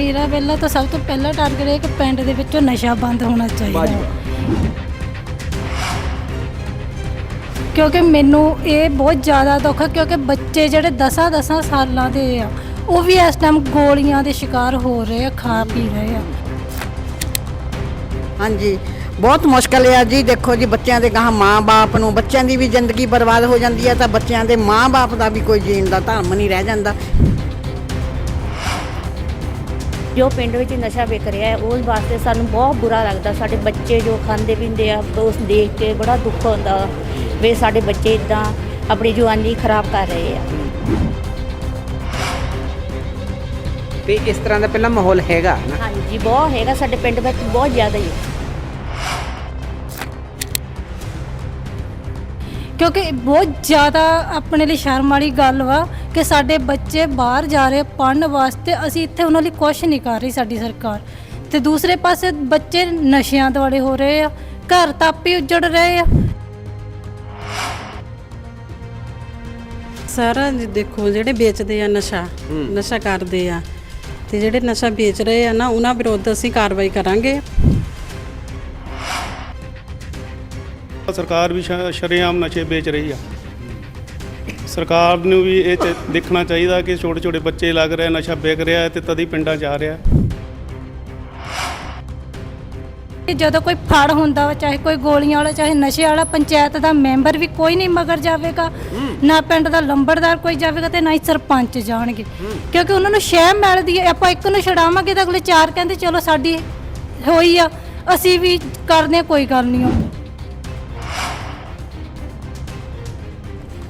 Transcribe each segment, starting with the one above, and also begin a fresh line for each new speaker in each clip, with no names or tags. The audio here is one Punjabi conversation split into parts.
ਮੇਰਾ ਪਹਿਲਾਂ ਤਾਂ ਸਭ ਤੋਂ ਪਹਿਲਾ ਟਾਰਗੇਟ ਇਹ ਕਿ ਪਿੰਡ ਦੇ ਵਿੱਚੋਂ ਨਸ਼ਾ ਬੰਦ ਹੋਣਾ ਚਾਹੀਦਾ ਕਿਉਂਕਿ ਮੈਨੂੰ ਇਹ ਬਹੁਤ ਜ਼ਿਆਦਾ ਦੁੱਖ ਹੈ, ਕਿਉਂਕਿ ਬੱਚੇ ਜਿਹੜੇ 10-10 ਸਾਲਾਂ ਦੇ ਆ, ਉਹ ਵੀ ਇਸ ਟਾਈਮ ਗੋਲੀਆਂ ਦੇ ਸ਼ਿਕਾਰ ਹੋ ਰਹੇ ਆ, ਖਾ ਪੀ ਰਹੇ ਆ।
ਹਾਂਜੀ, ਬਹੁਤ ਮੁਸ਼ਕਲ ਹੈ ਜੀ। ਦੇਖੋ ਜੀ, ਬੱਚਿਆਂ ਦੇ ਗਾਹ ਮਾਂ-ਬਾਪ ਨੂੰ, ਬੱਚਿਆਂ ਦੀ ਵੀ ਜ਼ਿੰਦਗੀ ਬਰਬਾਦ ਹੋ ਜਾਂਦੀ ਹੈ ਤਾਂ ਬੱਚਿਆਂ ਦੇ ਮਾਂ-ਬਾਪ ਦਾ ਵੀ ਕੋਈ ਜੀਣ ਦਾ ਧਰਮ ਨਹੀਂ ਰਹਿ ਜਾਂਦਾ।
ਜੋ ਪਿੰਡ ਵਿੱਚ ਨਸ਼ਾ ਵਿਕ ਰਿਹਾ ਹੈ ਉਸ ਵਾਸਤੇ ਸਾਨੂੰ ਬਹੁਤ ਬੁਰਾ ਲੱਗਦਾ। ਸਾਡੇ ਬੱਚੇ ਜੋ ਖਾਂਦੇ ਪੀਂਦੇ ਆ ਉਸ ਦੇਖ ਕੇ ਬੜਾ ਦੁੱਖ ਹੁੰਦਾ ਵੀ ਸਾਡੇ ਬੱਚੇ ਇਦਾਂ ਆਪਣੀ ਜਵਾਨੀ ਖਰਾਬ ਕਰ ਰਹੇ ਆ।
ਤੇ ਇਸ ਤਰ੍ਹਾਂ ਦਾ ਪਹਿਲਾਂ ਮਾਹੌਲ ਹੈਗਾ ਨਾ?
ਹਾਂਜੀ ਬਹੁਤ ਹੈਗਾ। ਸਾਡੇ ਪਿੰਡ ਵਿੱਚ ਬਹੁਤ ਜ਼ਿਆਦਾ ਹੀ ਹੈ।
ਕਿਉਂਕਿ ਬਹੁਤ ਜ਼ਿਆਦਾ ਆਪਣੇ ਲਈ ਸ਼ਰਮ ਵਾਲੀ ਗੱਲ ਵਾ ਕਿ ਸਾਡੇ ਬੱਚੇ ਬਾਹਰ ਜਾ ਰਹੇ ਪੜਨ ਵਾਸਤੇ ਅਸੀਂ ਇੱਥੇ ਉਹਨਾਂ ਲਈ ਕੁਝ ਨਹੀਂ ਕਰ ਰਹੀ ਸਾਡੀ ਸਰਕਾਰ। ਤੇ ਦੂਸਰੇ ਪਾਸੇ ਬੱਚੇ ਨਸ਼ਿਆਂ ਦੁਆਲੇ ਹੋ ਰਹੇ ਆ ਘਰ ਤਾਪੀ ਉੱਜੜ ਰਹੇ ਆ।
ਸਾਰਾ ਜੀ ਦੇਖੋ ਜਿਹੜੇ ਵੇਚਦੇ ਆ ਨਸ਼ਾ ਨਸ਼ਾ ਕਰਦੇ ਆ ਤੇ ਜਿਹੜੇ ਨਸ਼ਾ ਵੇਚ ਰਹੇ ਆ ਨਾ ਉਹਨਾਂ ਵਿਰੁੱਧ ਅਸੀਂ ਕਾਰਵਾਈ ਕਰਾਂਗੇ।
ਸਰਕਾਰ ਵੀ ਸ਼ਰੇਆਮ ਨਸ਼ੇ ਵੇਚ ਰਹੀ ਆ। ਸਰਕਾਰ ਨੂੰ ਵੀ ਇਹ ਤੇ ਦੇਖਣਾ ਚਾਹੀਦਾ ਕਿ ਛੋਟੇ ਛੋਟੇ ਬੱਚੇ ਲੱਗ ਰਿਹਾ ਨਸ਼ਾ ਵਿਕ ਰਿਹਾ ਤੇ ਤਦੀ ਪਿੰਡਾਂ 'ਚ ਆ ਰਿਹਾ
ਕਿ ਜਦੋਂ ਕੋਈ ਫੜ ਹੁੰਦਾ ਵਾ ਚਾਹੇ ਕੋਈ ਗੋਲੀਆਂ ਵਾਲਾ ਚਾਹੇ ਨਸ਼ੇ ਵਾਲਾ ਪੰਚਾਇਤ ਦਾ ਮੈਂਬਰ ਵੀ ਕੋਈ ਨਹੀਂ ਮਗਰ ਜਾਵੇਗਾ। ਨਾ ਪਿੰਡ ਦਾ ਲੰਬੜਦਾਰ ਕੋਈ ਜਾਵੇਗਾ ਤੇ ਨਾ ਹੀ ਸਰਪੰਚ ਜਾਣਗੇ। ਕਿਉਂਕਿ ਉਹਨਾਂ ਨੂੰ ਸ਼ਹਿ ਮਿਲਦੀ ਹੈ ਆਪਾਂ ਇੱਕ ਨੂੰ ਛਡਾਵਾਂਗੇ ਤਾਂ ਅਗਲੇ ਚਾਰ ਕਹਿੰਦੇ ਚਲੋ ਸਾਡੀ ਹੋਈ ਆ ਅਸੀਂ ਵੀ ਕਰਦੇ ਹਾਂ, ਕੋਈ ਗੱਲ ਨਹੀਂ ਉਹ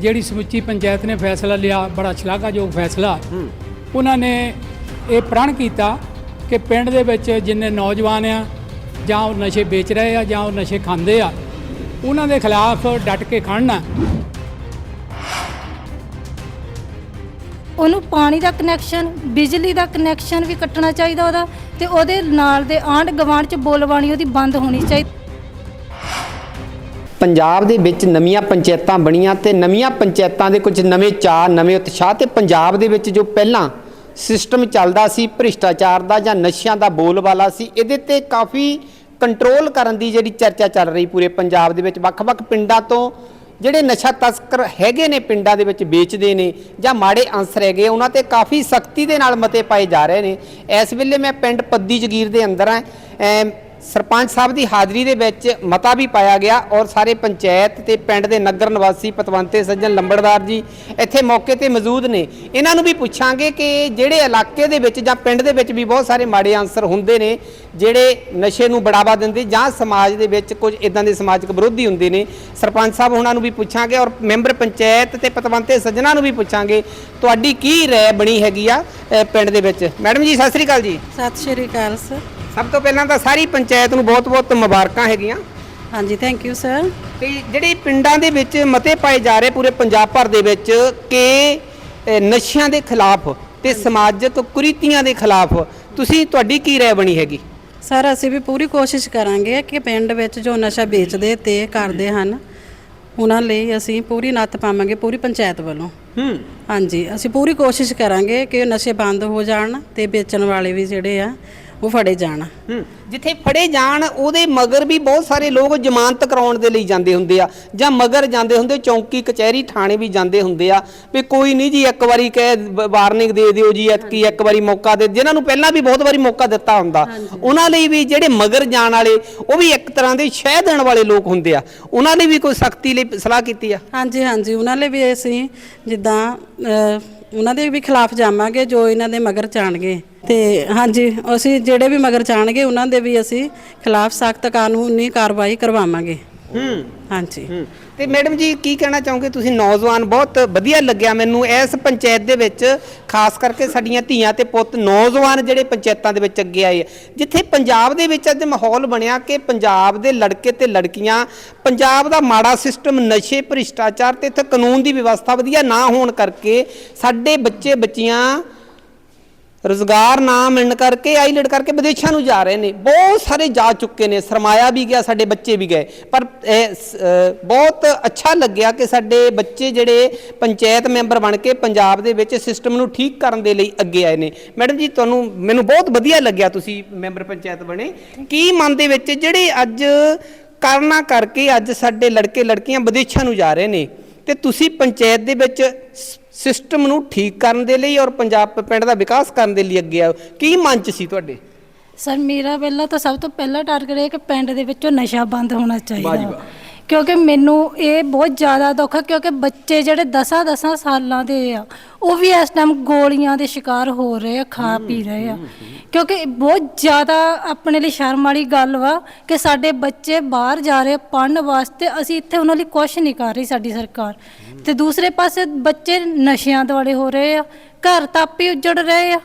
ਜਿਹੜੀ ਸਮੁੱਚੀ ਪੰਚਾਇਤ ਨੇ ਫੈਸਲਾ ਲਿਆ ਬੜਾ ਸ਼ਲਾਘਾਯੋਗ ਫੈਸਲਾ। ਉਹਨਾਂ ਨੇ ਇਹ ਪ੍ਰਣ ਕੀਤਾ ਕਿ ਪਿੰਡ ਦੇ ਵਿੱਚ ਜਿੰਨੇ ਨੌਜਵਾਨ ਆ ਜਾਂ ਉਹ ਨਸ਼ੇ ਵੇਚ ਰਹੇ ਆ ਜਾਂ ਉਹ ਨਸ਼ੇ ਖਾਂਦੇ ਆ ਉਹਨਾਂ ਦੇ ਖਿਲਾਫ ਡਟ ਕੇ ਖੜਨਾ
ਉਹਨੂੰ ਪਾਣੀ ਦਾ ਕਨੈਕਸ਼ਨ ਬਿਜਲੀ ਦਾ ਕਨੈਕਸ਼ਨ ਵੀ ਕੱਟਣਾ ਚਾਹੀਦਾ ਉਹਦਾ ਤੇ ਉਹਦੇ ਨਾਲ ਦੇ ਆਂਢ ਗਵਾਂਢ ਚ ਬੋਲਬਾਣੀ ਉਹਦੀ ਬੰਦ ਹੋਣੀ ਚਾਹੀਦੀ।
ਪੰਜਾਬ ਦੇ ਵਿੱਚ ਨਵੀਆਂ ਪੰਚਾਇਤਾਂ ਬਣੀਆਂ ਤੇ ਨਵੀਆਂ ਪੰਚਾਇਤਾਂ ਦੇ ਕੁਝ ਨਵੇਂ ਚਾਅ, ਨਵੇਂ ਉਤਸ਼ਾਹ ਤੇ ਪੰਜਾਬ ਦੇ ਵਿੱਚ ਜੋ ਪਹਿਲਾਂ ਸਿਸਟਮ ਚੱਲਦਾ ਸੀ, ਭ੍ਰਿਸ਼ਟਾਚਾਰ ਦਾ ਜਾਂ ਨਸ਼ਿਆਂ ਦਾ ਬੋਲਬਾਲਾ ਸੀ, ਇਹਦੇ ਤੇ ਕਾਫੀ ਕੰਟਰੋਲ ਕਰਨ ਦੀ ਜਿਹੜੀ ਚਰਚਾ ਚੱਲ ਰਹੀ ਪੂਰੇ ਪੰਜਾਬ ਦੇ ਵਿੱਚ। ਵੱਖ-ਵੱਖ ਪਿੰਡਾਂ ਤੋਂ ਜਿਹੜੇ ਨਸ਼ਾ ਤਸਕਰ ਹੈਗੇ ਨੇ, ਪਿੰਡਾਂ ਦੇ ਵਿੱਚ ਵੇਚਦੇ ਨੇ ਜਾਂ ਮਾੜੇ ਅੰਸਰ ਹੈਗੇ, ਉਹਨਾਂ ਤੇ ਕਾਫੀ ਸਖਤੀ ਦੇ ਨਾਲ ਮਤੇ ਪਾਏ ਜਾ ਰਹੇ ਨੇ। ਇਸ ਵੇਲੇ ਮੈਂ ਪਿੰਡ ਪੱਦੀ ਜਗੀਰ ਦੇ ਅੰਦਰ ਹਾਂ। ਸਰਪੰਚ ਸਾਹਿਬ ਦੀ ਹਾਜ਼ਰੀ ਦੇ ਵਿੱਚ ਮਤਾ ਵੀ ਪਾਇਆ ਗਿਆ ਔਰ ਸਾਰੇ ਪੰਚਾਇਤ ਤੇ ਪਿੰਡ ਦੇ ਨਗਰ ਨਿਵਾਸੀ ਪਤਵੰਤੇ ਸੱਜਣ ਲੰਬੜਦਾਰ ਜੀ ਇੱਥੇ ਮੌਕੇ ਤੇ ਮੌਜੂਦ ਨੇ। ਇਹਨਾਂ ਨੂੰ ਵੀ ਪੁੱਛਾਂਗੇ ਕਿ ਜਿਹੜੇ ਇਲਾਕੇ ਦੇ ਵਿੱਚ ਜਾਂ ਪਿੰਡ ਦੇ ਵਿੱਚ ਵੀ ਬਹੁਤ ਸਾਰੇ ਮਾੜੇ ਅਨਸਰ ਹੁੰਦੇ ਨੇ, ਜਿਹੜੇ ਨਸ਼ੇ ਨੂੰ ਬੜਾਵਾ ਦਿੰਦੇ ਜਾਂ ਸਮਾਜ ਦੇ ਵਿੱਚ ਕੁਝ ਇਦਾਂ ਦੇ ਸਮਾਜਿਕ ਵਿਰੋਧੀ ਹੁੰਦੇ ਨੇ। ਸਰਪੰਚ ਸਾਹਿਬ ਉਹਨਾਂ ਨੂੰ ਵੀ ਪੁੱਛਾਂਗੇ ਔਰ ਮੈਂਬਰ ਪੰਚਾਇਤ ਤੇ ਪਤਵੰਤੇ ਸੱਜਣਾ ਨੂੰ ਵੀ ਪੁੱਛਾਂਗੇ, ਤੁਹਾਡੀ ਕੀ ਰਾਏ ਬਣੀ ਹੈਗੀ ਆ ਪਿੰਡ ਦੇ ਵਿੱਚ? ਮੈਡਮ ਜੀ, ਸਤਿ ਸ੍ਰੀ ਅਕਾਲ ਜੀ।
ਸਤਿ ਸ਼੍ਰੀ ਅਕਾਲ, ਸਰ।
ਸਭ ਤੋਂ ਪਹਿਲਾਂ ਤਾਂ ਸਾਰੀ ਪੰਚਾਇਤ ਨੂੰ ਬਹੁਤ-ਬਹੁਤ ਮੁਬਾਰਕਾਂ ਹੈਗੀਆਂ।
ਹਾਂਜੀ ਥੈਂਕ ਯੂ ਸਰ
ਤੇ ਜਿਹੜੇ ਪਿੰਡਾਂ ਦੇ ਵਿੱਚ ਮਤੇ ਪਾਏ ਜਾ ਰਹੇ ਪੂਰੇ ਪੰਜਾਬ ਭਰ ਦੇ ਵਿੱਚ ਕਿ ਅ, ਨਸ਼ਿਆਂ ਦੇ ਖਿਲਾਫ ਤੇ ਸਮਾਜਿਕ ਕੁਰੀਤੀਆਂ ਦੇ ਖਿਲਾਫ ਤੁਸੀਂ ਤੁਹਾਡੀ ਕੀ ਰਾਏ ਬਣੀ ਹੈਗੀ?
ਸਰ ਅਸੀਂ ਵੀ ਪੂਰੀ ਕੋਸ਼ਿਸ਼ ਕਰਾਂਗੇ ਕਿ ਪਿੰਡ ਵਿੱਚ ਜੋ ਨਸ਼ਾ ਵੇਚਦੇ ਤੇ ਕਰਦੇ ਹਨ ਉਹਨਾਂ ਲਈ ਅਸੀਂ ਪੂਰੀ ਨੱਥ ਪਾਵਾਂਗੇ ਪੂਰੀ ਪੰਚਾਇਤ ਵੱਲੋਂ।
ਹੂੰ।
ਹਾਂਜੀ ਅਸੀਂ ਪੂਰੀ ਕੋਸ਼ਿਸ਼ ਕਰਾਂਗੇ ਕਿ ਨਸ਼ੇ ਬੰਦ ਹੋ ਜਾਣ ਤੇ ਵੇਚਣ ਵਾਲੇ ਵੀ ਜਿਹੜੇ ਆ ਉਹ ਫੜੇ ਜਾਣ।
ਜਿੱਥੇ ਫੜੇ ਜਾਣ ਉਹਦੇ ਮਗਰ ਵੀ ਬਹੁਤ ਸਾਰੇ ਲੋਕ ਜ਼ਮਾਨਤ ਕਰਾਉਣ ਦੇ ਲਈ ਜਾਂਦੇ ਹੁੰਦੇ ਆ। ਜਾਂ ਮਗਰ ਜਾਂਦੇ ਹੁੰਦੇ ਚੌਂਕੀ ਕਚਹਿਰੀ ਥਾਣੇ ਵੀ ਜਾਂਦੇ ਹੁੰਦੇ ਆ। ਵੀ ਕੋਈ ਨਹੀਂ ਜੀ ਇੱਕ ਵਾਰੀ ਕਹਿ ਵਾਰਨਿੰਗ ਦੇ ਦਿਓ ਜੀ ਐਤਕੀ ਇੱਕ ਵਾਰੀ ਮੌਕਾ ਦੇ ਜਿਨ੍ਹਾਂ ਨੂੰ ਪਹਿਲਾਂ ਵੀ ਬਹੁਤ ਵਾਰੀ ਮੌਕਾ ਦਿੱਤਾ ਹੁੰਦਾ। ਉਹਨਾਂ ਲਈ ਵੀ ਜਿਹੜੇ ਮਗਰ ਜਾਣ ਵਾਲੇ ਉਹ ਵੀ ਇੱਕ ਤਰ੍ਹਾਂ ਦੇ ਸ਼ਹਿ ਦੇਣ ਵਾਲੇ ਲੋਕ ਹੁੰਦੇ ਆ। ਉਹਨਾਂ ਲਈ ਵੀ ਕੋਈ ਸਖਤੀ ਲਈ ਸਲਾਹ ਕੀਤੀ ਆ?
ਹਾਂਜੀ ਹਾਂਜੀ। ਉਹਨਾਂ ਲਈ ਵੀ ਅਸੀਂ ਜਿੱਦਾਂ ਉਹਨਾਂ ਦੇ ਵੀ ਖਿਲਾਫ ਜਾਵਾਂਗੇ, ਜੋ ਇਹਨਾਂ ਦੇ ਮਗਰ ਚਾਣਗੇ। ਤੇ ਹਾਂਜੀ, ਅਸੀਂ ਜਿਹੜੇ ਵੀ ਮਗਰ ਚਾਣਗੇ, ਉਹਨਾਂ ਦੇ ਵੀ ਅਸੀਂ ਖਿਲਾਫ ਸਖਤ ਕਾਨੂੰਨੀ ਕਾਰਵਾਈ ਕਰਵਾਵਾਂਗੇ।
ਹੂੰ
ਹਾਂਜੀ
ਹੂੰ। ਤੇ ਮੈਡਮ ਜੀ ਕੀ ਕਹਿਣਾ ਚਾਹੋਗੇ ਤੁਸੀਂ ਨੌਜਵਾਨ ਬਹੁਤ ਵਧੀਆ ਲੱਗਿਆ ਮੈਨੂੰ ਇਸ ਪੰਚਾਇਤ ਦੇ ਵਿੱਚ ਖਾਸ ਕਰਕੇ ਸਾਡੀਆਂ ਧੀਆਂ ਤੇ ਪੁੱਤ ਨੌਜਵਾਨ ਜਿਹੜੇ ਪੰਚਾਇਤਾਂ ਦੇ ਵਿੱਚ ਅੱਗੇ ਆਏ ਆ। ਜਿੱਥੇ ਪੰਜਾਬ ਦੇ ਵਿੱਚ ਅੱਜ ਮਾਹੌਲ ਬਣਿਆ ਕਿ ਪੰਜਾਬ ਦੇ ਲੜਕੇ ਤੇ ਲੜਕੀਆਂ ਪੰਜਾਬ ਦਾ ਮਾੜਾ ਸਿਸਟਮ ਨਸ਼ੇ ਭ੍ਰਿਸ਼ਟਾਚਾਰ ਤੇ ਇੱਥੇ ਕਾਨੂੰਨ ਦੀ ਵਿਵਸਥਾ ਵਧੀਆ ਨਾ ਹੋਣ ਕਰਕੇ ਸਾਡੇ ਬੱਚੇ ਬੱਚੀਆਂ ਰੋਜ਼ਗਾਰ ਨਾ ਮਿਲਣ ਕਰਕੇ ਆਈਲੈਟ ਕਰਕੇ ਵਿਦੇਸ਼ਾਂ ਨੂੰ ਜਾ ਰਹੇ ਨੇ। ਬਹੁਤ ਸਾਰੇ ਜਾ ਚੁੱਕੇ ਨੇ, ਸਰਮਾਇਆ ਵੀ ਗਿਆ, ਸਾਡੇ ਬੱਚੇ ਵੀ ਗਏ। ਪਰ ਬਹੁਤ ਅੱਛਾ ਲੱਗਿਆ ਕਿ ਸਾਡੇ ਬੱਚੇ ਜਿਹੜੇ ਪੰਚਾਇਤ ਮੈਂਬਰ ਬਣ ਕੇ ਪੰਜਾਬ ਦੇ ਵਿੱਚ ਸਿਸਟਮ ਨੂੰ ਠੀਕ ਕਰਨ ਦੇ ਲਈ ਅੱਗੇ ਆਏ ਨੇ। ਮੈਡਮ ਜੀ, ਤੁਹਾਨੂੰ, ਮੈਨੂੰ ਬਹੁਤ ਵਧੀਆ ਲੱਗਿਆ ਤੁਸੀਂ ਮੈਂਬਰ ਪੰਚਾਇਤ ਬਣੇ। ਕੀ ਮਨ ਦੇ ਵਿੱਚ ਜਿਹੜੇ ਅੱਜ ਕਰਨਾ ਕਰਕੇ ਅੱਜ ਸਾਡੇ ਲੜਕੇ ਲੜਕੀਆਂ ਵਿਦੇਸ਼ਾਂ ਨੂੰ ਜਾ ਰਹੇ ਨੇ, ਤੇ ਤੁਸੀਂ ਪੰਚਾਇਤ ਦੇ ਵਿੱਚ ਸਿਸਟਮ ਨੂੰ ਠੀਕ ਕਰਨ ਦੇ ਲਈ ਔਰ ਪੰਜਾਬ ਪਿੰਡ ਦਾ ਵਿਕਾਸ ਕਰਨ ਦੇ ਲਈ ਅੱਗੇ ਆਓ। ਕੀ ਮਨ ਚ ਸੀ ਤੁਹਾਡੇ?
ਸਰ ਮੇਰਾ ਪਹਿਲਾਂ ਤਾਂ ਸਭ ਤੋਂ ਪਹਿਲਾ ਟਾਰਗੇਟ ਇਹ ਕਿ ਪਿੰਡ ਦੇ ਵਿੱਚੋਂ ਨਸ਼ਾ ਬੰਦ ਹੋਣਾ
ਵਾਹ ਜੀ
ਚਾਹੀਦਾ
ਵਾਹ।
ਕਿਉਂਕਿ ਮੈਨੂੰ ਇਹ ਬਹੁਤ ਜ਼ਿਆਦਾ ਦੁੱਖ ਹੈ ਕਿਉਂਕਿ ਬੱਚੇ ਜਿਹੜੇ 10-10 ਸਾਲਾਂ ਦੇ ਆ ਉਹ ਵੀ ਇਸ ਟਾਈਮ ਗੋਲੀਆਂ ਦੇ ਸ਼ਿਕਾਰ ਹੋ ਰਹੇ ਆ ਖਾ ਪੀ ਰਹੇ ਆ। ਕਿਉਂਕਿ ਬਹੁਤ ਜ਼ਿਆਦਾ ਆਪਣੇ ਲਈ ਸ਼ਰਮ ਵਾਲੀ ਗੱਲ ਵਾ ਕਿ ਸਾਡੇ ਬੱਚੇ ਬਾਹਰ ਜਾ ਰਹੇ ਪੜਨ ਵਾਸਤੇ ਅਸੀਂ ਇੱਥੇ ਉਹਨਾਂ ਲਈ ਕੁਝ ਨਹੀਂ ਕਰ ਰਹੀ ਸਾਡੀ ਸਰਕਾਰ। ਤੇ ਦੂਸਰੇ ਪਾਸੇ ਬੱਚੇ ਨਸ਼ਿਆਂ ਦੁਆਲੇ ਹੋ ਰਹੇ ਆ ਘਰ ਤਾਪੀ ਉੱਜੜ ਰਹੇ ਆ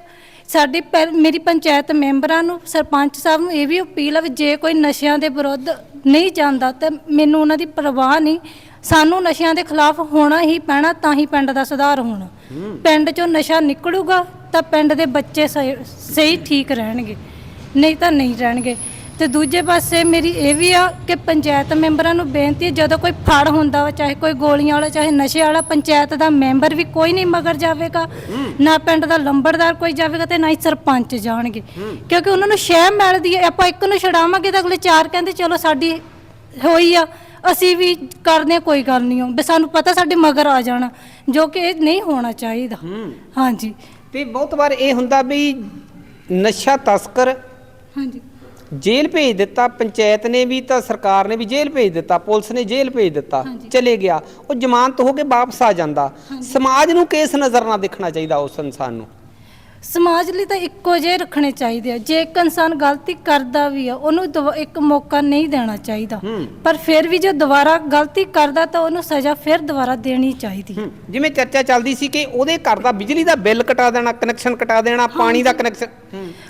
ਸਾਡੀ ਪਹਿ- ਮੇਰੀ ਪੰਚਾਇਤ ਮੈਂਬਰਾਂ ਨੂੰ, ਸਰਪੰਚ ਸਾਹਿਬ ਨੂੰ ਇਹ ਵੀ ਅਪੀਲ ਆ ਵੀ ਜੇ ਕੋਈ ਨਸ਼ਿਆਂ ਦੇ ਵਿਰੁੱਧ ਨਹੀਂ ਜਾਂਦਾ ਤਾਂ ਮੈਨੂੰ ਉਹਨਾਂ ਦੀ ਪਰਵਾਹ ਨਹੀਂ। ਸਾਨੂੰ ਨਸ਼ਿਆਂ ਦੇ ਖਿਲਾਫ ਹੋਣਾ ਹੀ ਪੈਣਾ, ਤਾਂ ਹੀ ਪਿੰਡ ਦਾ ਸੁਧਾਰ ਹੋਣਾ। ਪਿੰਡ ਚੋਂ ਨਸ਼ਾ ਨਿਕਲੂਗਾ ਤਾਂ ਪਿੰਡ ਦੇ ਬੱਚੇ ਸਹੀ ਸਹੀ ਠੀਕ ਰਹਿਣਗੇ, ਨਹੀਂ ਤਾਂ ਨਹੀਂ ਰਹਿਣਗੇ। ਤੇ ਦੂਜੇ ਪਾਸੇ ਮੇਰੀ ਇਹ ਵੀ ਆ ਕਿ ਪੰਚਾਇਤ ਮੈਂਬਰਾਂ ਨੂੰ ਬੇਨਤੀ ਹੈ ਜਦੋਂ ਕੋਈ ਫੜ ਹੁੰਦਾ ਵਾ ਚਾਹੇ ਕੋਈ ਗੋਲੀਆਂ ਵਾਲਾ ਚਾਹੇ ਨਸ਼ੇ ਵਾਲਾ ਪੰਚਾਇਤ ਦਾ ਮੈਂਬਰ ਵੀ ਕੋਈ ਨਹੀਂ ਮਗਰ ਜਾਵੇਗਾ। ਨਾ ਪਿੰਡ ਦਾ ਲੰਬੜਦਾਰ ਕੋਈ ਜਾਵੇਗਾ ਤੇ ਨਾ ਹੀ ਸਰਪੰਚ ਜਾਣਗੇ। ਕਿਉਂਕਿ ਉਹਨਾਂ ਨੂੰ ਸ਼ਹਿ ਮਿਲਦੀ ਹੈ ਆਪਾਂ ਇੱਕ ਨੂੰ ਛਡਾਵਾਂਗੇ ਤਾਂ ਅਗਲੇ ਚਾਰ ਕਹਿੰਦੇ ਚਲੋ ਸਾਡੀ ਹੋਈ ਆ ਅਸੀਂ ਵੀ ਕਰਦੇ ਕੋਈ ਗੱਲ ਨਹੀਂ ਹੋ ਵੀ ਸਾਨੂੰ ਪਤਾ ਸਾਡੇ ਮਗਰ ਆ ਜਾਣਾ ਜੋ ਕਿ ਇਹ ਨਹੀਂ ਹੋਣਾ ਚਾਹੀਦਾ। ਹਾਂਜੀ।
ਤੇ ਬਹੁਤ ਵਾਰ ਇਹ ਹੁੰਦਾ ਵੀ ਨਸ਼ਾ ਤਸਕਰ
ਹਾਂਜੀ।
ਜੇਲ੍ਹ ਭੇਜ ਦਿੱਤਾ ਪੰਚਾਇਤ ਨੇ ਵੀ ਤਾਂ ਸਰਕਾਰ ਨੇ ਵੀ ਜੇਲ੍ਹ ਭੇਜ ਦਿੱਤਾ ਪੁਲਿਸ ਨੇ ਜੇਲ੍ਹ ਭੇਜ ਦਿੱਤਾ ਚਲੇ ਗਿਆ। ਉਹ ਜ਼ਮਾਨਤ ਹੋ ਕੇ ਵਾਪਸ ਆ ਜਾਂਦਾ। ਸਮਾਜ ਨੂੰ ਕਿਸ ਨਜ਼ਰ ਨਾਲ ਦੇਖਣਾ ਚਾਹੀਦਾ ਉਸ ਇਨਸਾਨ ਨੂੰ।
ਸਮਾਜ ਲਈ ਤਾਂ ਇੱਕੋ ਜਿਹੇ ਰੱਖਣੇ ਚਾਹੀਦੇ ਆ। ਜੇ ਇੱਕ ਇਨਸਾਨ ਗਲਤੀ ਕਰਦਾ ਵੀ ਆ ਉਹਨੂੰ ਦੁਬਾ- ਇੱਕ ਮੌਕਾ ਨਹੀਂ ਦੇਣਾ ਚਾਹੀਦਾ। ਪਰ ਫਿਰ ਵੀ ਜੇ ਦੁਬਾਰਾ ਗਲਤੀ ਕਰਦਾ ਤਾਂ ਉਹਨੂੰ ਸਜ਼ਾ ਫਿਰ ਦੁਬਾਰਾ ਦੇਣੀ ਚਾਹੀਦੀ।
ਹੂੰ, ਜਿਵੇਂ ਚਰਚਾ ਚੱਲਦੀ ਸੀ ਕਿ ਉਹਦੇ ਘਰ ਦਾ ਬਿਜਲੀ ਦਾ ਬਿੱਲ ਕਟਾ ਦੇਣਾ ਕਨੈਕਸ਼ਨ ਕਟਾ ਦੇਣਾ ਪਾਣੀ ਦਾ ਕਨੈਕਸ਼ਨ।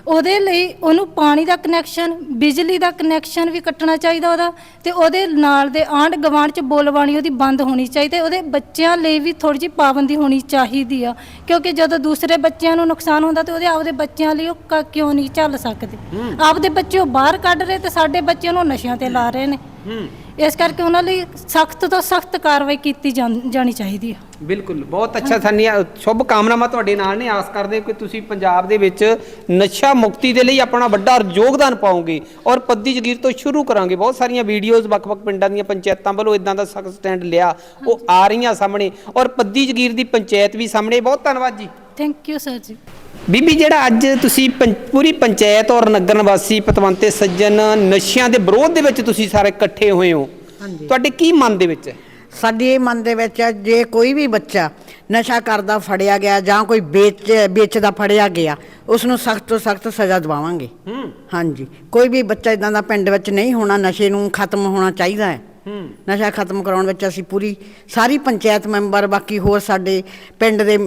ਉਹਦੇ ਲਈ ਉਹਨੂੰ ਪਾਣੀ ਦਾ ਕਨੈਕਸ਼ਨ ਬਿਜਲੀ ਦਾ ਕਨੈਕਸ਼ਨ ਵੀ ਕੱਟਣਾ ਚਾਹੀਦਾ ਉਹਦਾ ਤੇ ਉਹਦੇ ਨਾਲ ਦੇ ਆਂਢ ਗਵਾਂਢ ਚ ਬੋਲਬਾਣੀ ਉਹਦੀ ਬੰਦ ਹੋਣੀ ਚਾਹੀਦੀ ਉਹਦੇ ਬੱਚਿਆਂ ਲਈ ਵੀ ਥੋੜੀ ਜਿਹੀ ਪਾਬੰਦੀ ਹੋਣੀ ਚਾਹੀਦੀ ਆ। ਕਿਉਂਕਿ ਜਦੋਂ ਦੂਸਰੇ ਬੱਚਿਆਂ ਨੂੰ ਨੁਕਸਾਨ ਹੁੰਦਾ ਤੇ ਉਹਦੇ ਆਪਦੇ ਬੱਚਿਆਂ ਲਈ ਉਹ ਕ- ਕਿਉਂ ਨਹੀਂ ਚੱਲ ਸਕਦੇ? ਆਪਦੇ ਬੱਚੇ ਉਹ ਬਾਹਰ ਕੱਢ ਰਹੇ ਤੇ ਸਾਡੇ ਬੱਚਿਆਂ ਨੂੰ ਨਸ਼ਿਆਂ ਤੇ ਲਾ ਰਹੇ ਨੇ। ਇਸ ਕਰਕੇ ਉਹਨਾਂ ਲਈ ਸਖਤ ਤੋਂ ਸਖਤ ਕਾਰਵਾਈ ਕੀਤੀ ਜਾਣ- ਜਾਣੀ ਚਾਹੀਦੀ ਆ।
ਬਿਲਕੁਲ ਬਹੁਤ ਅੱਛਾ ਸਾਨੀਆਂ। ਸ਼ੁਭ ਕਾਮਨਾਵਾਂ ਤੁਹਾਡੇ ਨਾਲ ਨੇ। ਆਸ ਕਰਦੇ ਕਿ ਤੁਸੀਂ ਪੰਜਾਬ ਦੇ ਵਿੱਚ ਨਸ਼ਾ ਮੁਕਤੀ ਦੇ ਲਈ ਆਪਣਾ ਵੱਡਾ ਯੋਗਦਾਨ ਪਾਓਗੇ ਔਰ ਪੱਦੀ ਜਗੀਰ ਤੋਂ ਸ਼ੁਰੂ ਕਰਾਂਗੇ। ਬਹੁਤ ਸਾਰੀਆਂ ਵੀਡੀਓਜ਼ ਵੱਖ-ਵੱਖ ਪਿੰਡਾਂ ਦੀਆਂ ਪੰਚਾਇਤਾਂ ਵੱਲੋਂ ਇਦਾਂ ਦਾ ਸਖਤ ਸਟੈਂਡ ਲਿਆ ਉਹ ਆ ਰਹੀਆਂ ਸਾਹਮਣੇ। ਔਰ ਪੱਦੀ ਜਗੀਰ ਦੀ ਪੰਚਾਇਤ ਵੀ ਸਾਹਮਣੇ। ਬਹੁਤ ਧੰਨਵਾਦ ਜੀ।
ਥੈਂਕ ਯੂ ਸਰ ਜੀ।
ਬੀਬੀ ਜਿਹੜਾ ਅੱਜ ਤੁਸੀਂ ਪੂਰੀ ਪੰਚਾਇਤ ਔਰ ਨਗਰ ਨਿਵਾਸੀ ਪਤਵੰਤੇ ਸੱਜਣ ਨਸ਼ਿਆਂ ਦੇ ਵਿਰੋਧ ਦੇ ਵਿੱਚ ਤੁਸੀਂ ਸਾਰੇ ਇਕੱਠੇ ਹੋਏ ਹੋ। ਤੁਹਾਡੇ ਕੀ ਮਨ ਦੇ ਵਿੱਚ? ਹੈ
ਸਾਡੀ ਇਹ ਮਨ ਦੇ ਵਿੱਚ ਹੈ, ਜੇ ਕੋਈ ਵੀ ਬੱਚਾ ਨਸ਼ਾ ਕਰਦਾ ਫੜਿਆ ਗਿਆ ਜਾਂ ਕੋਈ ਵੇਚ ਵੇਚਦਾ ਫੜਿਆ ਗਿਆ ਉਸ ਨੂੰ ਸਖਤ ਤੋਂ ਸਖਤ ਸਜ਼ਾ ਦਿਵਾਵਾਂਗੇ। ਹਾਂਜੀ। ਕੋਈ ਵੀ ਬੱਚਾ ਇਦਾਂ ਦਾ ਪਿੰਡ ਵਿੱਚ ਨਹੀਂ ਹੋਣਾ ਨਸ਼ੇ ਨੂੰ ਖਤਮ ਹੋਣਾ ਚਾਹੀਦਾ ਹੈ। ਨਸ਼ਾ ਖਤਮ ਕਰਾਉਣ ਵਿੱਚ ਅਸੀਂ ਪੂਰੀ ਸਾਰੀ ਪੰਚਾਇਤ ਮੈਂਬਰ ਬਾਕੀ ਹੋਰ ਸਾਡੇ ਪਿੰਡ ਦੇ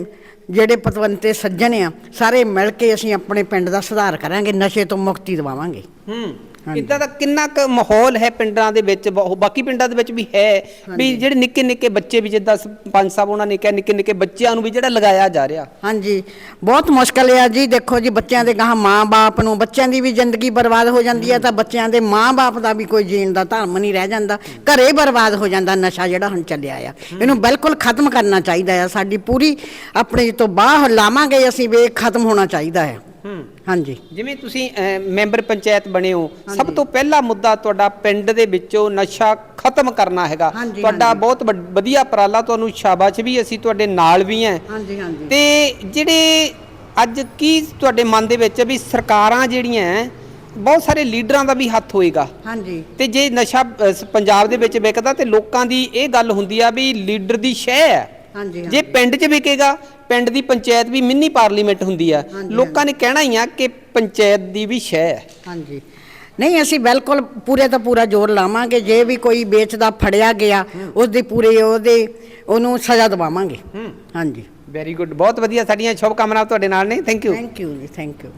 ਜਿਹੜੇ ਪਤਵੰਤੇ ਸੱਜਣ ਆ, ਸਾਰੇ ਮਿਲ ਕੇ ਅਸੀਂ ਆਪਣੇ ਪਿੰਡ ਦਾ ਸੁਧਾਰ ਕਰਾਂਗੇ, ਨਸ਼ੇ ਤੋਂ ਮੁਕਤੀ ਦਿਵਾਵਾਂਗੇ।
ਹੂੰ। ਇਦਾਂ ਦਾ ਕਿੰਨਾ ਕੁ ਮਾਹੌਲ ਹੈ ਪਿੰਡਾਂ ਦੇ ਵਿੱਚ ਬਹੁ- ਬਾਕੀ ਪਿੰਡਾਂ ਦੇ ਵਿੱਚ ਵੀ ਹੈ ਵੀ ਜਿਹੜੇ ਨਿੱਕੇ ਨਿੱਕੇ ਬੱਚੇ ਵੀ ਜਿੱਦਾਂ ਸ- ਪੰਜ ਸਾਹਿਬ ਉਹਨਾਂ ਨੇ ਕਿਹਾ ਨਿੱਕੇ ਨਿੱਕੇ ਬੱਚਿਆਂ ਨੂੰ ਵੀ ਜਿਹੜਾ ਲਗਾਇਆ ਜਾ ਰਿਹਾ।
ਹਾਂਜੀ ਬਹੁਤ ਮੁਸ਼ਕਲ ਹੈ ਜੀ ਦੇਖੋ ਜੀ ਬੱਚਿਆਂ ਦੇ ਗਾਂ ਮਾਂ-ਬਾਪ ਨੂੰ ਬੱਚਿਆਂ ਦੀ ਵੀ ਜ਼ਿੰਦਗੀ ਬਰਬਾਦ ਹੋ ਜਾਂਦੀ ਹੈ ਤਾਂ ਬੱਚਿਆਂ ਦੇ ਮਾਂ-ਬਾਪ ਦਾ ਵੀ ਕੋਈ ਜੀਣ ਦਾ ਧਰਮ ਨਹੀਂ ਰਹਿ ਜਾਂਦਾ ਘਰੇ ਬਰਬਾਦ ਹੋ ਜਾਂਦਾ ਨਸ਼ਾ ਜਿਹੜਾ ਹੁਣ ਚੱਲਿਆ ਆ। ਇਹਨੂੰ ਬਿਲਕੁਲ ਖਤਮ ਕਰਨਾ ਚਾਹੀਦਾ ਆ ਸਾਡੀ ਪੂਰੀ ਆਪਣੇ ਤੋਂ ਬਾਹਰ ਲਾਵਾਂਗੇ ਅਸੀਂ ਵੀ ਇਹ ਖਤਮ ਹੋਣਾ ਚਾਹੀਦਾ ਹੈ ਹਾਂਜੀ।
ਜਿਵੇਂ ਤੁਸੀਂ ਅਹ, ਮੈਂਬਰ ਪੰਚਾਇਤ ਬਣੇ ਹੋ ਸਭ ਤੋਂ ਪਹਿਲਾ ਮੁੱਦਾ ਤੁਹਾਡਾ ਪਿੰਡ ਦੇ ਵਿੱਚੋਂ ਨਸ਼ਾ ਖਤਮ ਕਰਨਾ ਹੈਗਾ।
ਹਾਂਜੀ,
ਤੁਹਾਡਾ
ਹਾਂਜੀ।
ਬਹੁਤ ਵੱਡ- ਵਧੀਆ ਉਪਰਾਲਾ ਤੁਹਾਨੂੰ ਸ਼ਾਬਾਸ਼ ਵੀ ਅਸੀਂ ਤੁਹਾਡੇ ਨਾਲ ਵੀ ਹਾਂ
ਹਾਂਜੀ ਹਾਂਜੀ।
ਤੇ ਜਿਹੜੇ ਅੱਜ ਕੀ ਤੁਹਾਡੇ ਮਨ ਦੇ ਵਿੱਚ ਹੈ ਵੀ ਸਰਕਾਰਾਂ ਜਿਹੜੀਆਂ ਹੈ, ਬਹੁਤ ਸਾਰੇ ਲੀਡਰਾਂ ਦਾ ਵੀ ਹੱਥ ਹੋਏਗਾ।
ਹਾਂਜੀ।
ਤੇ ਜੇ ਨਸ਼ਾ ਅ, ਸ- ਪੰਜਾਬ ਦੇ ਵਿੱਚ ਵਿਕਦਾ ਤੇ ਲੋਕਾਂ ਦੀ ਇਹ ਗੱਲ ਹੁੰਦੀ ਆ ਵੀ ਲੀਡਰ ਦੀ ਸ਼ਹਿ ਹੈ
ਹਾਂਜੀ,
ਜੇ ਪਿੰਡ 'ਚ ਵਿਕੇਗਾ ਪਿੰਡ ਦੀ ਪੰਚਾਇਤ ਵੀ ਮਿੰਨੀ ਪਾਰਲੀਮੈਂਟ ਹੁੰਦੀ ਆ। ਲੋਕਾਂ ਨੇ ਕਹਿਣਾ ਹੀ ਆ ਕਿ ਪੰਚਾਇਤ ਦੀ ਵੀ ਸ਼ਹਿ ਹੈ।
ਹਾਂਜੀ। ਨਹੀਂ ਅਸੀਂ ਬਿਲਕੁਲ ਪੂਰੇ ਤੋਂ ਪੂਰਾ ਜ਼ੋਰ ਲਾਵਾਂਗੇ। ਜੇ ਵੀ ਕੋਈ ਵੇਚਦਾ ਫੜਿਆ ਗਿਆ ਉਸ ਦੀ ਪੂਰੇ ਉਹਦੇ ਉਹਨੂੰ ਸਜ਼ਾ ਦਿਵਾਵਾਂਗੇ। ਹਾਂਜੀ।
ਵੈਰੀ ਗੁੱਡ ਬਹੁਤ ਵਧੀਆ ਸਾਡੀਆਂ ਸ਼ੁਭ ਕਾਮਨਾਵਾਂ ਤੁਹਾਡੇ ਨਾਲ ਨੇ। ਥੈਂਕ ਯੂ
ਥੈਂਕ ਯੂ ਜੀ ਥੈਂਕ ਯੂ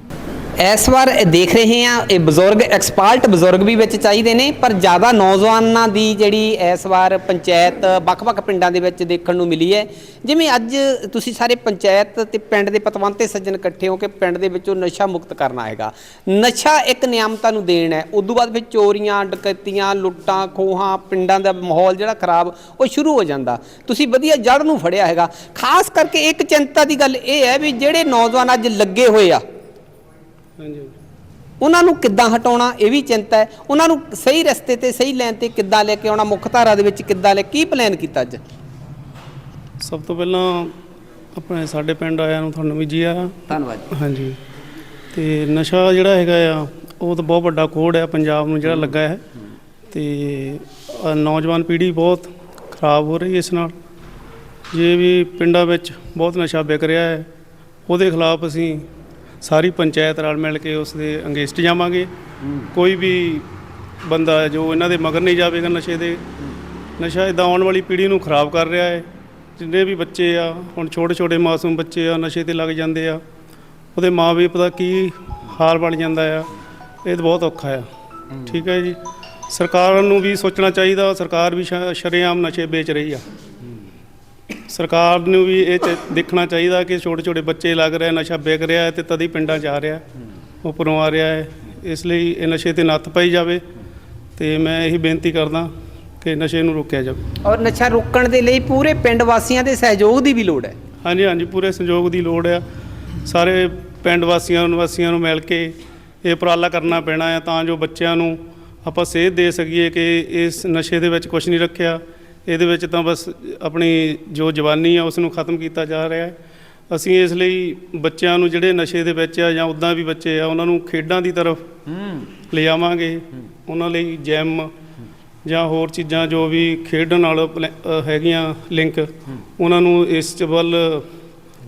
ਇਸ ਵਾਰ ਦੇਖ ਰਹੇ ਹਾਂ, ਇਹ ਬਜ਼ੁਰਗ ਐਕਸਪਰਟ ਬਜ਼ੁਰਗ ਵੀ ਵਿੱਚ ਚਾਹੀਦੇ ਨੇ, ਪਰ ਜ਼ਿਆਦਾ ਨੌਜਵਾਨਾਂ ਦੀ ਜਿਹੜੀ ਇਸ ਵਾਰ ਪੰਚਾਇਤ ਵੱਖ-ਵੱਖ ਪਿੰਡਾਂ ਦੇ ਵਿੱਚ ਦੇਖਣ ਨੂੰ ਮਿਲੀ ਹੈ। ਜਿਵੇਂ ਅੱਜ ਤੁਸੀਂ ਸਾਰੇ ਪੰਚਾਇਤ ਤੇ ਪਿੰਡ ਦੇ ਪਤਵੰਤੇ ਸੱਜਣ ਇਕੱਠੇ ਹੋ ਕੇ ਪਿੰਡ ਦੇ ਵਿੱਚੋਂ ਨਸ਼ਾ ਮੁਕਤ ਕਰਨਾ ਹੈਗਾ ਨਸ਼ਾ ਇੱਕ ਨਿਯਮਤਾ ਨੂੰ ਦੇਣ ਹੈ। ਉਦੋਂ ਬਾਅਦ ਫਿਰ ਚੋਰੀਆਂ, ਡਕੈਤੀਆਂ, ਲੁੱਟਾਂ, ਖੋਹਾਂ, ਪਿੰਡਾਂ ਦਾ ਮਾਹੌਲ ਜਿਹੜਾ ਖਰਾਬ, ਉਹ ਸ਼ੁਰੂ ਹੋ ਜਾਂਦਾ। ਤੁਸੀਂ ਵਧੀਆ ਜੜ ਨੂੰ ਫੜਿਆ ਹੈਗਾ। ਖਾਸ ਕਰਕੇ ਇੱਕ ਚਿੰਤਾ ਦੀ ਗੱਲ ਇਹ ਹੈ ਵੀ ਜਿਹੜੇ ਨੌਜਵਾਨ ਅੱਜ ਲੱਗੇ ਹੋਏ ਆ
ਹਾਂਜੀ
ਉਹਨਾਂ ਨੂੰ ਕਿੱਦਾਂ ਹਟਾਉਣਾ ਇਹ ਵੀ ਚਿੰਤਾ ਹੈ। ਉਹਨਾਂ ਨੂੰ ਸਹੀ ਰਸਤੇ ਤੇ ਸਹੀ ਲਾਈਨ ਤੇ ਕਿੱਦਾਂ ਲੈ ਕੇ ਆਉਣਾ ਮੁੱਖ ਧਾਰਾ ਦੇ ਵਿੱਚ ਕਿੱਦਾਂ ਲੈ ਕੀ ਪਲਾਨ ਕੀਤਾ ਅੱਜ?
ਸਭ ਤੋਂ ਪਹਿਲਾਂ ਆਪਣੇ ਸਾਡੇ ਪਿੰਡ ਆਇਆਂ ਨੂੰ ਤੁਹਾਨੂੰ ਵੀ ਜੀ ਆਇਆਂ।
ਧੰਨਵਾਦ
ਹਾਂਜੀ। ਤੇ ਨਸ਼ਾ ਜਿਹੜਾ ਹੈਗਾ ਆ ਉਹ ਤਾਂ ਬਹੁਤ ਵੱਡਾ ਕੋੜ ਹੈ ਪੰਜਾਬ ਨੂੰ ਜਿਹੜਾ ਲੱਗਾ ਹੈ। ਤੇ ਅ, ਨੌਜਵਾਨ ਪੀੜ੍ਹੀ ਬਹੁਤ ਖਰਾਬ ਹੋ ਰਹੀ ਹੈ ਇਸ ਨਾਲ। ਜੇ ਵੀ ਪਿੰਡਾਂ ਵਿੱਚ ਬਹੁਤ ਨਸ਼ਾ ਵਿਕ ਰਿਹਾ ਹੈ ਉਹਦੇ ਖਿਲਾਫ ਅਸੀਂ ਸਾਰੀ ਪੰਚਾਇਤ ਨਾਲ ਮਿਲ ਕੇ ਉਸ ਦੇ ਅੰਗੇਸਟ ਜਾਵਾਂਗੇ। ਕੋਈ ਵੀ ਬੰਦਾ ਜੋ ਇਹਨਾਂ ਦੇ ਮਗਰ ਨਹੀਂ ਜਾਵੇਗਾ ਨਸ਼ੇ ਦੇ, ਨਸ਼ਾ ਇਦਾਂ ਆਉਣ ਵਾਲੀ ਪੀੜ੍ਹੀ ਨੂੰ ਖਰਾਬ ਕਰ ਰਿਹਾ ਹੈ। ਜਿੰਨੇ ਵੀ ਬੱਚੇ ਆ, ਹੁਣ ਛੋਟੇ ਛੋਟੇ ਮਾਸੂਮ ਬੱਚੇ ਆ, ਨਸ਼ੇ ਤੇ ਲੱਗ ਜਾਂਦੇ ਆ, ਉਹਦੇ ਮਾਂ-ਬਾਪ ਦਾ ਕੀ ਹਾਲ ਬਣ ਜਾਂਦਾ ਆ, ਇਹ ਤਾਂ ਬਹੁਤ ਔਖਾ ਆ। ਠੀਕ ਹੈ ਜੀ। ਸਰਕਾਰ ਨੂੰ ਵੀ ਸੋਚਣਾ ਚਾਹੀਦਾ, ਸਰਕਾਰ ਵੀ ਸ਼ਰੇਆਮ ਨਸ਼ੇ ਵੇਚ ਰਹੀ ਆ। ਸਰਕਾਰ ਨੂੰ ਵੀ ਇਹ ਚ ਦੇਖਣਾ ਚਾਹੀਦਾ ਕਿ ਛੋਟੇ ਛੋਟੇ ਬੱਚੇ ਲੱਗ ਰਹੇ ਨਸ਼ਾ ਵਿਕ ਰਿਹਾ ਹੈ ਤੇ ਤਦ ਹੀ ਪਿੰਡਾਂ 'ਚ ਆ ਰਿਹਾ ਉੱਪਰੋਂ ਆ ਰਿਹਾ ਹੈ। ਇਸ ਲਈ ਇਹ ਨਸ਼ੇ ਤੇ ਨੱਥ ਪਾਈ ਜਾਵੇ ਤੇ ਮੈਂ ਇਹੀ ਬੇਨਤੀ ਕਰਦਾ ਕਿ ਨਸ਼ੇ ਨੂੰ ਰੋਕਿਆ ਜਾਵੇ।
ਔਰ ਨਸ਼ਾ ਰੋਕਣ ਦੇ ਲਈ ਪੂਰੇ ਪਿੰਡ ਵਾਸੀਆਂ ਦੇ ਸਹਿਯੋਗ ਦੀ ਵੀ ਲੋੜ ਹੈ।
ਹਾਂਜੀ ਹਾਂਜੀ ਪੂਰੇ ਸੰਯੋਗ ਦੀ ਲੋੜ ਆ। ਸਾਰੇ ਪਿੰਡ ਵਾਸੀਆਂ ਨਿਵਾਸੀਆਂ ਨੂੰ ਮਿਲ ਕੇ ਇਹ ਉਪਰਾਲਾ ਕਰਨਾ ਪੈਣਾ ਹੈ ਤਾਂ ਜੋ ਬੱਚਿਆਂ ਨੂੰ ਆਪਾਂ ਸੇਧ ਦੇ ਸਕੀਏ ਕਿ ਇਸ ਨਸ਼ੇ ਦੇ ਵਿੱਚ ਕੁਝ ਨਹੀਂ ਰੱਖਿਆ। ਇਹਦੇ ਵਿੱਚ ਤਾਂ ਬਸ ਆਪਣੀ ਜੋ ਜਵਾਨੀ ਆ ਉਸ ਨੂੰ ਖਤਮ ਕੀਤਾ ਜਾ ਰਿਹਾ ਹੈ। ਅਸੀਂ ਇਸ ਲਈ ਬੱਚਿਆਂ ਨੂੰ ਜਿਹੜੇ ਨਸ਼ੇ ਦੇ ਵਿੱਚ ਆ ਜਾਂ ਉਦਾਂ ਵੀ ਬੱਚੇ ਆ ਉਹਨਾਂ ਨੂੰ ਖੇਡਾਂ ਦੀ ਤਰਫ ਲਿਆਵਾਂਗੇ। ਉਹਨਾਂ ਲਈ ਜਿਮ ਜਾਂ ਹੋਰ ਚੀਜ਼ਾਂ ਜੋ ਵੀ ਖੇਡਣ ਨਾਲ ਹੈਗੀਆਂ ਲਿੰਕ ਉਹਨਾਂ ਨੂੰ ਇਸ ਵੱਲ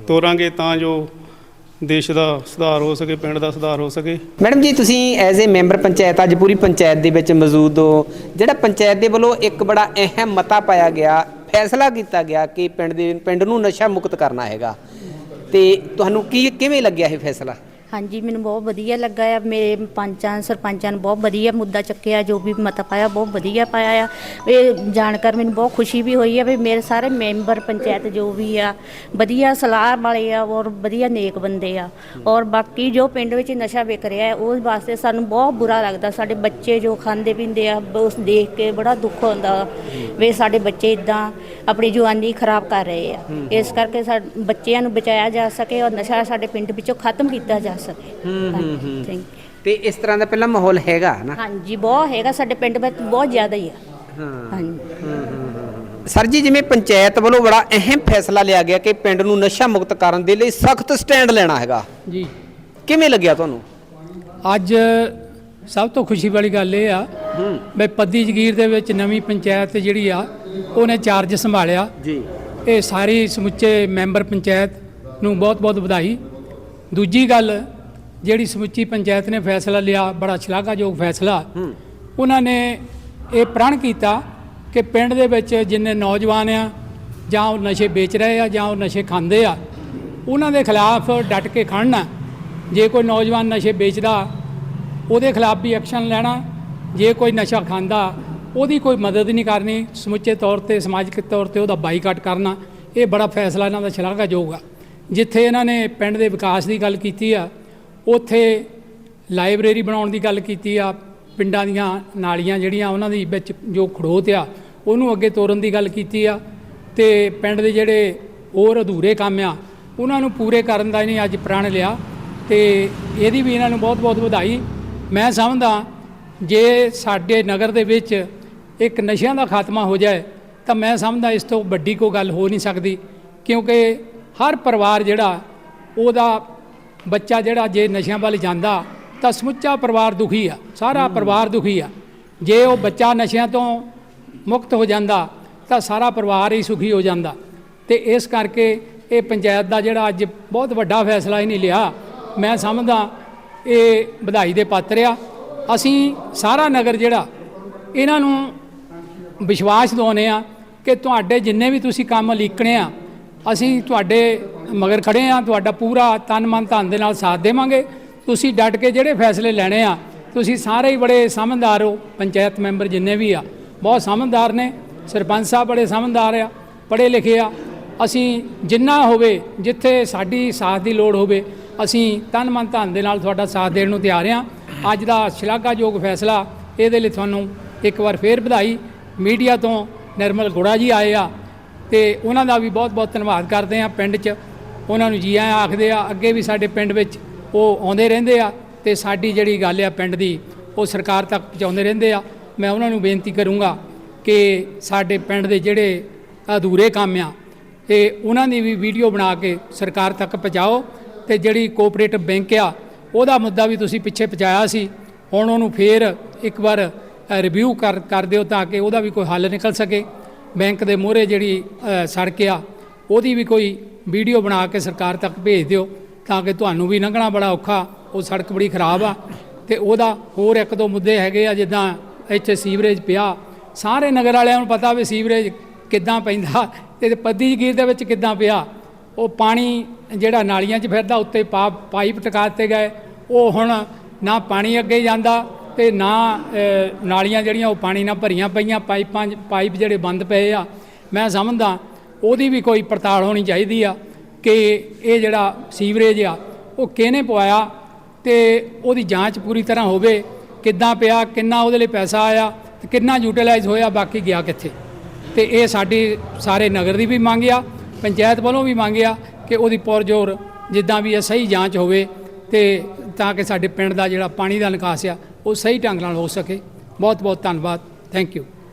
ਤੋਰਾਂਗੇ ਤਾਂ ਜੋ ਦੇਸ਼ ਦਾ ਸੁਧਾਰ ਹੋ ਸਕੇ, ਪਿੰਡ ਦਾ ਸੁਧਾਰ ਹੋ ਸਕੇ।
ਮੈਡਮ ਜੀ, ਤੁਸੀਂ ਐਜ਼ ਅ ਮੈਂਬਰ ਪੰਚਾਇਤ, ਅੱਜ ਪੂਰੀ ਪੰਚਾਇਤ ਦੇ ਵਿੱਚ ਮੌਜੂਦ ਹੋ। ਜਿਹੜਾ ਪੰਚਾਇਤ ਦੇ ਵੱਲੋਂ ਇੱਕ ਬੜਾ ਅਹਿਮ ਮਤਾ ਪਾਇਆ ਗਿਆ, ਫੈਸਲਾ ਕੀਤਾ ਗਿਆ ਕਿ ਪਿੰਡ ਦੇ, ਪਿੰਡ ਨੂੰ ਨਸ਼ਾ ਮੁਕਤ ਕਰਨਾ ਹੈਗਾ। ਤੇ ਤੁਹਾਨੂੰ ਕੀ, ਕਿਵੇਂ ਲੱਗਿਆ ਇਹ ਫੈਸਲਾ?
ਹਾਂਜੀ ਮੈਨੂੰ ਬਹੁਤ ਵਧੀਆ ਲੱਗਾ ਆ। ਮੇਰੇ ਪੰਚਾਂ ਸਰਪੰਚਾਂ ਨੇ ਬਹੁਤ ਵਧੀਆ ਮੁੱਦਾ ਚੱਕਿਆ ਜੋ ਵੀ ਮਤਾ ਪਾਇਆ ਬਹੁਤ ਵਧੀਆ ਪਾਇਆ ਆ। ਇਹ ਜਾਣਕਾਰ ਮੈਨੂੰ ਬਹੁਤ ਖੁਸ਼ੀ ਵੀ ਹੋਈ ਆ ਵੀ ਮੇਰੇ ਸਾਰੇ ਮੈਂਬਰ ਪੰਚਾਇਤ ਜੋ ਵੀ ਆ ਵਧੀਆ ਸਲਾਹ ਵਾਲੇ ਆ ਔਰ ਵਧੀਆ ਨੇਕ ਬੰਦੇ ਆ। ਔਰ ਬਾਕੀ ਜੋ ਪਿੰਡ ਵਿੱਚ ਨਸ਼ਾ ਵਿਕ ਰਿਹਾ ਹੈ ਉਸ ਵਾਸਤੇ ਸਾਨੂੰ ਬਹੁਤ ਬੁਰਾ ਲੱਗਦਾ। ਸਾਡੇ ਬੱਚੇ ਜੋ ਖਾਂਦੇ ਪੀਂਦੇ ਆ ਉਸ ਦੇਖ ਕੇ ਬੜਾ ਦੁੱਖ ਹੁੰਦਾ ਵੀ ਸਾਡੇ ਬੱਚੇ ਇਦਾਂ ਆਪਣੀ ਜਵਾਨੀ ਖਰਾਬ ਕਰ ਰਹੇ ਆ। ਇਸ ਕਰਕੇ ਬੱਚਿਆਂ ਨੂੰ ਬਚਾਇਆ ਜਾ ਸਕੇ ਔਰ ਨਸ਼ਾ ਸਾਡੇ ਪਿੰਡ ਵਿੱਚੋਂ ਖਤਮ ਕੀਤਾ ਜਾ ਸਕੇ ਹਾਂਜੀ ਥੈਂਕ
ਤੇ ਇਸ ਤਰ੍ਹਾਂ ਦਾ ਪਹਿਲਾਂ ਮਾਹੌਲ ਹੈਗਾ ਨਾ
ਹਾਂਜੀ ਬਹੁਤ ਹੈਗਾ ਸਾਡੇ ਪਿੰਡ ਵਿੱਚ ਬਹੁਤ ਜ਼ਿਆਦਾ ਹੀ ਆ। ਹਾਂਜੀ।
ਸਰ ਜੀ ਜਿਵੇਂ ਪੰਚਾਇਤ ਵੱਲੋਂ ਬੜਾ ਅਹਿਮ ਫੈਸਲਾ ਲਿਆ ਗਿਆ ਕਿ ਪਿੰਡ ਨੂੰ ਨਸ਼ਾ ਮੁਕਤ ਕਰਨ ਦੇ ਲਈ ਸਖਤ ਸਟੈਂਡ ਲੈਣਾ ਹੈਗਾ।
ਜੀ।
ਕਿਵੇਂ ਲੱਗਿਆ ਤੁਹਾਨੂੰ?
ਅੱਜ ਸਭ ਤੋਂ ਖੁਸ਼ੀ ਵਾਲੀ ਗੱਲ ਇਹ ਆ ਵੀ ਪੱਦੀ ਜਗੀਰ ਦੇ ਵਿੱਚ ਨਵੀਂ ਪੰਚਾਇਤ ਜਿਹੜੀ ਆ ਉਹਨੇ ਚਾਰਜ ਸੰਭਾਲਿਆ।
ਜੀ।
ਇਹ ਸਾਰੀ ਸਮੁੱਚੇ ਮੈਂਬਰ ਪੰਚਾਇਤ ਨੂੰ ਬਹੁਤ-ਬਹੁਤ ਵਧਾਈ। ਦੂਜੀ ਗੱਲ ਜਿਹੜੀ ਸਮੁੱਚੀ ਪੰਚਾਇਤ ਨੇ ਫੈਸਲਾ ਲਿਆ ਬੜਾ ਸ਼ਲਾਘਾਯੋਗ ਫੈਸਲਾ ਉਹਨਾਂ ਨੇ ਇਹ ਪ੍ਰਣ ਕੀਤਾ ਕਿ ਪਿੰਡ ਦੇ ਵਿੱਚ ਜਿੰਨੇ ਨੌਜਵਾਨ ਆ ਜਾਂ ਉਹ ਨਸ਼ੇ ਵੇਚ ਰਹੇ ਆ ਜਾਂ ਉਹ ਨਸ਼ੇ ਖਾਂਦੇ ਆ ਉਹਨਾਂ ਦੇ ਖਿਲਾਫ ਡਟ ਕੇ ਖੜਨਾ ਜੇ ਕੋਈ ਨੌਜਵਾਨ ਨਸ਼ੇ ਵੇਚਦਾ ਉਹਦੇ ਖਿਲਾਫ ਵੀ ਐਕਸ਼ਨ ਲੈਣਾ। ਜੇ ਕੋਈ ਨਸ਼ਾ ਖਾਂਦਾ ਉਹਦੀ ਕੋਈ ਮਦਦ ਨਹੀਂ ਕਰਨੀ। ਸਮੁੱਚੇ ਤੌਰ ਤੇ ਸਮਾਜਿਕ ਤੌਰ ਤੇ ਉਹਦਾ ਬਾਈਕਾਟ ਕਰਨਾ। ਇਹ ਬੜਾ ਫੈਸਲਾ ਇਹਨਾਂ ਦਾ ਸ਼ਲਾਘਾਯੋਗ ਆ। ਜਿੱਥੇ ਇਹਨਾਂ ਨੇ ਪਿੰਡ ਦੇ ਵਿਕਾਸ ਦੀ ਗੱਲ ਕੀਤੀ ਆ, ਉੱਥੇ ਲਾਇਬ੍ਰੇਰੀ ਬਣਾਉਣ ਦੀ ਗੱਲ ਕੀਤੀ ਆ, ਪਿੰਡਾਂ ਦੀਆਂ ਨਾਲੀਆਂ ਜਿਹੜੀਆਂ ਉਹਨਾਂ ਦੀ ਵਿੱਚ ਜੋ ਖੜੋਤ ਆ, ਉਹਨੂੰ ਅੱਗੇ ਤੋਰਨ ਦੀ ਗੱਲ ਕੀਤੀ ਆ ਤੇ ਪਿੰਡ ਦੇ ਜਿਹੜੇ ਹੋਰ ਅਧੂਰੇ ਕੰਮ ਆ, ਉਹਨਾਂ ਨੂੰ ਪੂਰੇ ਕਰਨ ਦਾ ਇਹਨੇ ਅੱਜ ਪ੍ਰਣ ਲਿਆ ਤੇ ਇਹਦੀ ਵੀ ਇਹਨਾਂ ਨੂੰ ਬਹੁਤ-ਬਹੁਤ ਵਧਾਈ। ਮੈਂ ਸਮਝਦਾ ਜੇ ਸਾਡੇ ਨਗਰ ਦੇ ਵਿੱਚ ਇੱਕ ਨਸ਼ਿਆਂ ਦਾ ਖਾਤਮਾ ਹੋ ਜਾਏ, ਤਾਂ ਮੈਂ ਸਮਝਦਾ ਇਸ ਤੋਂ ਵੱਡੀ ਕੋਈ ਗੱਲ ਹੋ ਨਹੀਂ ਸਕਦੀ, ਕਿਉਂਕਿ ਹਰ ਪਰਿਵਾਰ ਜਿਹੜਾ ਉਹਦਾ ਬੱਚਾ ਜਿਹੜਾ ਜੇ ਨਸ਼ਿਆਂ ਵੱਲ ਜਾਂਦਾ ਤਾਂ ਸਮੁੱਚਾ ਪਰਿਵਾਰ ਦੁਖੀ ਆ ਸਾਰਾ ਪਰਿਵਾਰ ਦੁਖੀ ਆ। ਜੇ ਉਹ ਬੱਚਾ ਨਸ਼ਿਆਂ ਤੋਂ ਮੁਕਤ ਹੋ ਜਾਂਦਾ ਤਾਂ ਸਾਰਾ ਪਰਿਵਾਰ ਹੀ ਸੁਖੀ ਹੋ ਜਾਂਦਾ। ਤੇ ਇਸ ਕਰਕੇ ਇਹ ਪੰਚਾਇਤ ਦਾ ਜਿਹੜਾ ਅੱਜ ਬਹੁਤ ਵੱਡਾ ਫੈਸਲਾ ਇਹਨੇ ਲਿਆ। ਮੈਂ ਸਮਝਦਾ ਇਹ ਵਧਾਈ ਦੇ ਪਾਤਰ ਆ। ਅਸੀਂ ਸਾਰਾ ਨਗਰ ਜਿਹੜਾ ਇਹਨਾਂ ਨੂੰ ਵਿਸ਼ਵਾਸ ਦਿਵਾਉਂਦੇ ਆ ਕਿ ਤੁਹਾਡੇ ਜਿੰਨੇ ਵੀ ਤੁਸੀਂ ਕੰਮ ਲੀਕਣੇ ਆ ਅਸੀਂ ਤੁਹਾਡੇ ਮਗਰ ਖੜੇ ਆ ਤੁਹਾਡਾ ਪੂਰਾ ਤਨ ਮਨ ਧਨ ਦੇ ਨਾਲ ਸਾਥ ਦੇਵਾਂਗੇ। ਤੁਸੀਂ ਡਟ ਕੇ ਜਿਹੜੇ ਫੈਸਲੇ ਲੈਣੇ ਆ, ਤੁਸੀਂ ਸਾਰੇ ਹੀ ਬੜੇ ਸਮਝਦਾਰ ਹੋ, ਪੰਚਾਇਤ ਮੈਂਬਰ ਜਿੰਨੇ ਵੀ ਆ। ਬਹੁਤ ਸਮਝਦਾਰ ਨੇ, ਸਰਪੰਚ ਸਾਹਿਬ ਬੜੇ ਸਮਝਦਾਰ ਆ, ਪੜ੍ਹੇ ਲਿਖੇ ਆ। ਅਸੀਂ ਜਿੰਨਾ ਹੋਵੇ, ਜਿੱਥੇ ਸਾਡੀ ਸਾਥ ਦੀ ਲੋੜ ਹੋਵੇ, ਅਸੀਂ ਤਨ ਮਨ ਧਨ ਦੇ ਨਾਲ ਤੁਹਾਡਾ ਸਾਥ ਦੇਣ ਨੂੰ ਤਿਆਰ ਹਾਂ। ਅੱਜ ਦਾ ਸ਼ਲਾਘਾਯੋਗ ਫੈਸਲਾ, ਇਹਦੇ ਲਈ ਤੁਹਾਨੂੰ ਇੱਕ ਵਾਰ ਫੇਰ ਵਧਾਈ। ਮੀਡੀਆ ਤੋਂ ਨਿਰਮਲ ਗੁੜਾ ਜੀ ਆਏ ਆ। ਤੇ ਉਹਨਾਂ ਦਾ ਵੀ ਬਹੁਤ-ਬਹੁਤ ਧੰਨਵਾਦ ਕਰਦੇ ਆ ਪਿੰਡ 'ਚ। ਉਹਨਾਂ ਨੂੰ ਜੀ ਆਇਆਂ ਆਖਦੇ ਆ, ਅੱਗੇ ਵੀ ਸਾਡੇ ਪਿੰਡ ਵਿੱਚ ਉਹ ਆਉਂਦੇ ਰਹਿੰਦੇ ਆ ਤੇ ਸਾਡੀ ਜਿਹੜੀ ਗੱਲ ਆ ਪਿੰਡ ਦੀ, ਉਹ ਸਰਕਾਰ ਤੱਕ ਪਹੁੰਚਾਉਂਦੇ ਰਹਿੰਦੇ ਆ। ਮੈਂ ਉਹਨਾਂ ਨੂੰ ਬੇਨਤੀ ਕਰੂੰਗਾ ਕਿ ਸਾਡੇ ਪਿੰਡ ਦੇ ਜਿਹੜੇ ਅਧੂਰੇ ਕੰਮ ਆ ਤੇ ਉਹਨਾਂ ਦੀ ਵੀ ਵੀਡੀਓ ਬਣਾ ਕੇ ਸਰਕਾਰ ਤੱਕ ਪਹੁੰਚਾਓ ਤੇ ਜਿਹੜੀ ਕੋਆਪਰੇਟਿਵ ਬੈਂਕ ਆ, ਉਹਦਾ ਮੁੱਦਾ ਵੀ ਤੁਸੀਂ ਪਿੱਛੇ ਪਹੁੰਚਾਇਆ ਸੀ। ਹੁਣ ਉਹਨੂੰ ਫੇਰ ਇੱਕ ਵਾਰ ਰਿਵਿਊ ਕਰ ਕਰ ਦਿਓ ਤਾਂ ਕਿ ਉਹਦਾ ਵੀ ਕੋਈ ਹੱਲ ਨਿਕਲ ਸਕੇ। ਬੈਂਕ ਦੇ ਮੂਹਰੇ ਜਿਹੜੀ ਸੜਕ ਆ, ਉਹਦੀ ਵੀ ਕੋਈ ਵੀਡੀਓ ਬਣਾ ਕੇ ਸਰਕਾਰ ਤੱਕ ਭੇਜ ਦਿਓ ਤਾਂ ਕਿ ਤੁਹਾਨੂੰ ਵੀ ਲੰਘਣਾ ਬੜਾ ਔਖਾ, ਉਹ ਸੜਕ ਬੜੀ ਖਰਾਬ ਆ। ਤੇ ਉਹਦਾ ਹੋਰ ਇੱਕ ਦੋ ਮੁੱਦੇ ਹੈਗੇ ਆ, ਜਿੱਦਾਂ ਇੱਥੇ ਸੀਵਰੇਜ ਪਿਆ। ਸਾਰੇ ਨਗਰ ਵਾਲਿਆਂ ਨੂੰ ਪਤਾ ਵੀ ਸੀਵਰੇਜ ਕਿੱਦਾਂ ਪੈਂਦਾ ਤੇ ਪੱਦੀ ਜਗੀਰ ਦੇ ਵਿੱਚ ਕਿੱਦਾਂ ਪਿਆ। ਉਹ ਪਾਣੀ ਜਿਹੜਾ ਨਾਲੀਆਂ 'ਚ ਫਿਰਦਾ, ਉੱਤੇ ਪਾ, ਪਾਈਪ ਟਿਕਾ ਦਿੱਤੇ ਗਏ। ਉਹ ਹੁਣ ਨਾ ਪਾਣੀ ਅੱਗੇ ਜਾਂਦਾ ਤੇ ਨਾ ਨਾਲੀਆਂ ਜਿਹੜੀਆਂ ਉਹ ਪਾਣੀ ਨਾਲ ਭਰੀਆਂ ਪਈਆਂ, ਪਾਈਪਾਂ 'ਚ- ਪਾਈਪ ਜਿਹੜੇ ਬੰਦ ਪਏ ਆ। ਮੈਂ ਸਮਝਦਾ, ਉਹਦੀ ਵੀ ਕੋਈ ਪੜਤਾਲ ਹੋਣੀ ਚਾਹੀਦੀ ਆ ਕਿ ਇਹ ਜਿਹੜਾ ਸੀਵਰੇਜ ਆ, ਉਹ ਕਿਹਨੇ ਪਵਾਇਆ ਤੇ ਉਹਦੀ ਜਾਂਚ ਪੂਰੀ ਤਰ੍ਹਾਂ ਹੋਵੇ, ਕਿੱਦਾਂ ਪਿਆ, ਕਿੰਨਾ ਉਹਦੇ ਲਈ ਪੈਸਾ ਆਇਆ, ਤੇ ਕਿੰਨਾ ਯੂਟਿਲਾਈਜ਼ ਹੋਇਆ, ਬਾਕੀ ਗਿਆ ਕਿੱਥੇ। ਤੇ ਇਹ ਸਾਡੀ ਸਾਰੇ ਨਗਰ ਦੀ ਵੀ ਮੰਗ ਆ, ਪੰਚਾਇਤ ਵੱਲੋਂ ਵੀ ਮੰਗ ਆ ਕਿ ਉਹਦੀ ਪੁਰਜੋਰ ਜਿੱਦਾਂ ਵੀ ਇਹ ਸਹੀ ਜਾਂਚ ਹੋਵੇ ਤੇ ਤਾਂ ਕਿ ਸਾਡੇ ਪਿੰਡ ਦਾ ਜਿਹੜਾ ਪਾਣੀ ਦਾ ਨਿਕਾਸ ਆ ਉਹ ਸਹੀ ਢੰਗ ਨਾਲ ਹੋ ਸਕੇ। ਬਹੁਤ ਬਹੁਤ ਧੰਨਵਾਦ। Thank you